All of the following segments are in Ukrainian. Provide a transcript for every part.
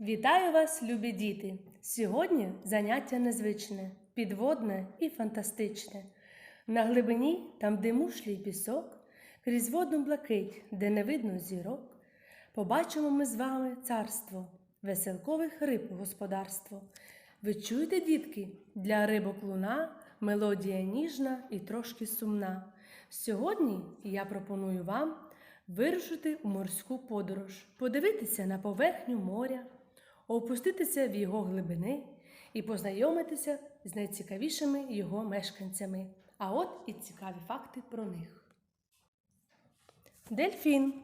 Вітаю вас, любі діти! Сьогодні заняття незвичне, підводне і фантастичне. На глибині, там, де мушлі й пісок, крізь водну блакить, де не видно зірок, побачимо ми з вами царство, веселкових риб господарство. Ви чуєте, дітки, для рибок луна мелодія ніжна і трошки сумна. Сьогодні я пропоную вам вирушити у морську подорож, подивитися на поверхню моря, опуститися в його глибини і познайомитися з найцікавішими його мешканцями. А от і цікаві факти про них. Дельфін.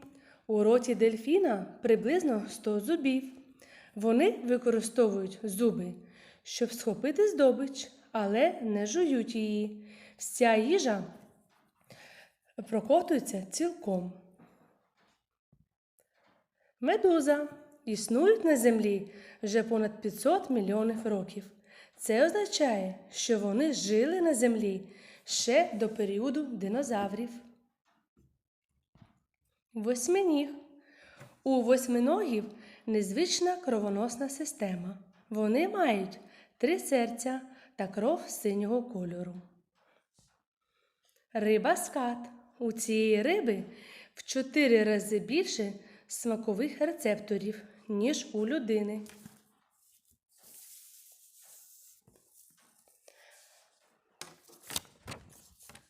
У роті дельфіна приблизно 100 зубів. Вони використовують зуби, щоб схопити здобич, але не жують її. Вся їжа проковтується цілком. Медуза існують на Землі вже понад 500 мільйонів років. Це означає, що вони жили на Землі ще до періоду динозаврів. Восьминіг. У восьминогів незвична кровоносна система. Вони мають три серця та кров синього кольору. Риба скат. У цієї риби в чотири рази більше смакових рецепторів, ніж у людини.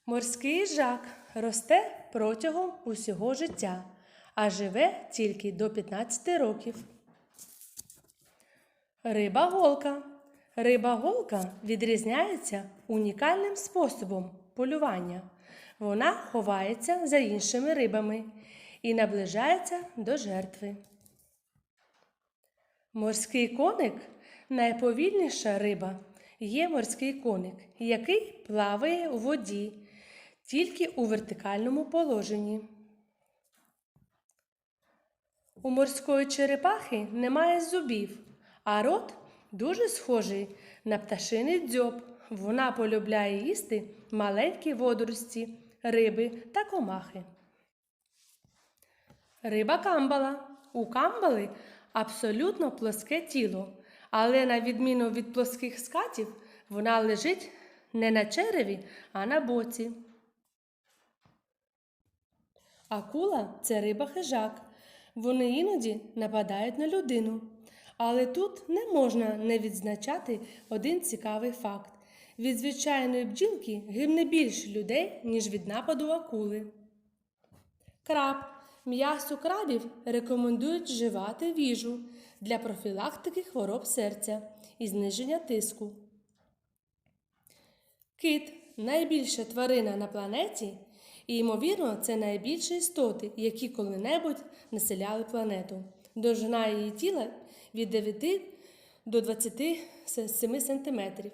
Морський жак росте протягом усього життя, а живе тільки до 15 років. Риба голка. Риба голка відрізняється унікальним способом полювання. Вона ховається за іншими рибами і наближається до жертви. Морський коник найповільніша риба є морський коник, який плаває у воді тільки у вертикальному положенні. У морської черепахи немає зубів, а рот дуже схожий на пташиний дзьоб. Вона полюбляє їсти маленькі водорості, риби та комахи. Риба камбала. У камбали абсолютно плоске тіло, але на відміну від плоских скатів, вона лежить не на череві, а на боці. Акула це риба хижак. Вони іноді нападають на людину. Але тут не можна не відзначати один цікавий факт: від звичайної бджілки гибне більше людей, ніж від нападу акули. Краб. М'ясо крабів рекомендують вживати в їжу для профілактики хвороб серця і зниження тиску. Кит найбільша тварина на планеті, і, ймовірно, це найбільші істоти, які коли-небудь населяли планету. Довжина її тіла від 9 до 27 сантиметрів.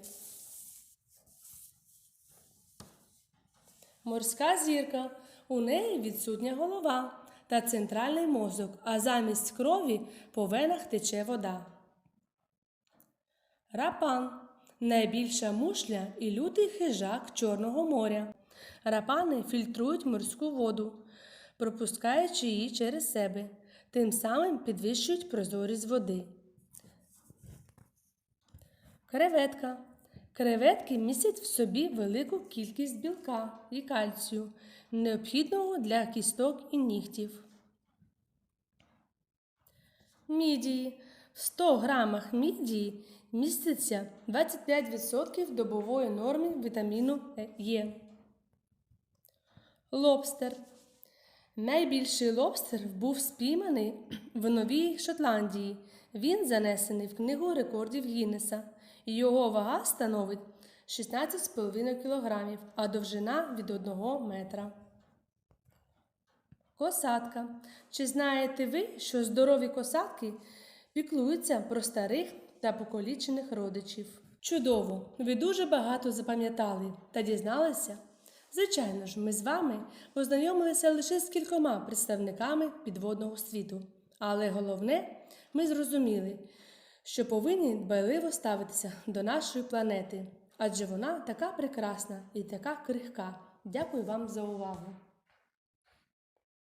Морська зірка. У неї відсутня голова та центральний мозок, а замість крові по венах тече вода. Рапан найбільша мушля і лютий хижак Чорного моря. Рапани фільтрують морську воду, пропускаючи її через себе, тим самим підвищують прозорість води. Креветка. Креветки містять в собі велику кількість білка і кальцію, необхідного для кісток і нігтів. Мідії. В 100 грамах мідії міститься 25% добової норми вітаміну Е. Лобстер. Найбільший лобстер був спійманий в Новій Шотландії. Він занесений в книгу рекордів Гіннеса. Його вага становить 16,5 кг, а довжина від 1 метра. Косатка. Чи знаєте ви, що здорові косатки піклуються про старих та покалічених родичів? Чудово! Ви дуже багато запам'ятали та дізналися? Звичайно ж, ми з вами познайомилися лише з кількома представниками підводного світу. Але головне, ми зрозуміли, що повинні дбайливо ставитися до нашої планети, адже вона така прекрасна і така крихка. Дякую вам за увагу!